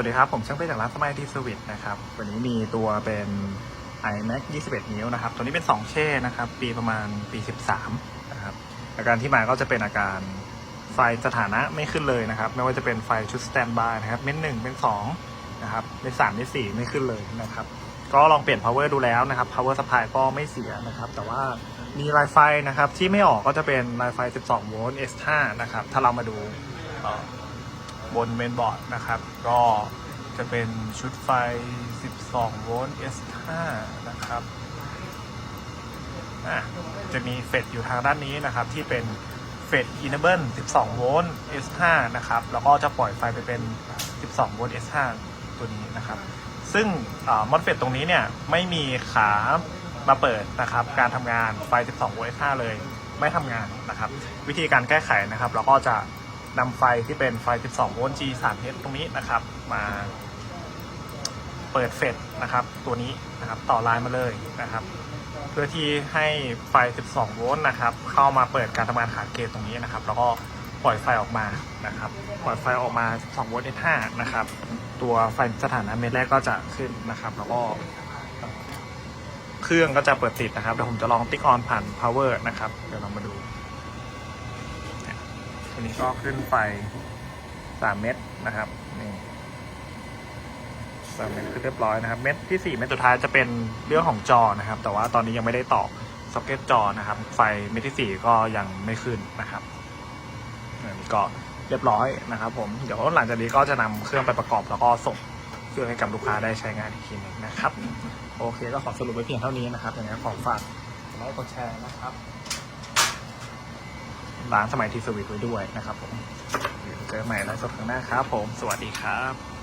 วัสดีครับ ผมช่างเป้จากร้านสมัยทีสวิตนะครับ วันนี้มีตัวเป็น iMac 21 นิ้วนะครับ ตัวนี้เป็น 2 เช่นะครับ ปีประมาณปี 13 นะครับ อาการที่มาก็จะเป็นอาการไฟสถานะไม่ขึ้นเลยนะครับ ไม่ว่าจะเป็นไฟชุดสแตนบายนะครับ เม้นหนึ่งเป็น2นะครับเป็น3เป็น4 ไม่ขึ้นเลยนะครับ ก็ลองเปลี่ยน power ดูแล้วนะครับ power supply ก็ไม่เสียนะครับ แต่ว่ามีลายไฟนะครับที่ไม่ออกก็จะเป็นลายไฟ 12 โวลต์ S5 นะครับ ถ้าเรามาดูเอ่อ บนเมนบอร์ดนะครับ ก็จะเป็นชุดไฟ 12 โวลต์ S5 นะครับอะจะมีเฟดอยู่ทางด้านนี้นะครับ ที่เป็นเฟด Enable 12 โวลต์ S5 นะครับ แล้วก็จะปล่อยไฟไปเป็น 12 โวลต์ S5 ตัวนี้นะครับ ซึ่งมอสเฟตตรงนี้เนี่ย ไม่มีขามาเปิดนะครับ การทำงานไฟ 12 โวลต์ S5 เลยไม่ทำงานนะครับ วิธีการแก้ไขนะครับ เราก็จะ นำไฟที่เป็นไฟ 12 โวลต์ G 3 H ตรงนี้นะครับ มาเปิดเฟดนะครับ ตัวนี้นะครับต่อลน์มาเลยนะครับ เพื่อที่ให้ไฟ 12 โวลต์นะครับ เข้ามาเปิดการทำงานขาเกตตรงนี้นะครับ แล้วก็ปล่อยไฟออกมานะครับ ปล่อยไฟออกมา12โวลต์ S5 นะครับ ตัวไฟสถานะเม็ดแรกก็จะขึ้นนะครับ แล้วก็เครื่องก็จะเปิดติดนะครับเดี๋ยวผมจะลองติ๊กออนผ่าน power นะครับ เดี๋ยวเรามาดู ทีนี้ก็ขึ้นไฟ3เม็ดนะครับนี่สามเม็ดขึ้นเรียบร้อยนะครับ เม็ดที่4เม็ดสุดท้ายจะเป็นเรื่องของจอนะครับ แต่ว่าตอนนี้ยังไม่ได้ต่อซ็อกเก็ตจอนะครับ ไฟเม็ดที่4ก็ยังไม่ขึ้นนะครับอันนี้ก็เรียบร้อยนะครับ ผมเดี๋ยวหลังจากนี้ก็จะนำเครื่องไปประกอบแล้วก็ส่งเครื่องให้กับลูกค้าได้ใช้งานอีกทีนึงนะครับ โอเคก็ขอสรุปไว้เพียงเท่านี้นะครับอย่างนี้ขอฝากไลค์กดแชร์นะครับ ร้านสมัยทีสวิตไว้ด้วยนะครับผมเดี๋ยวเจอใหม่แลฟ์สดครั้งหน้าครับผม สวัสดีครับ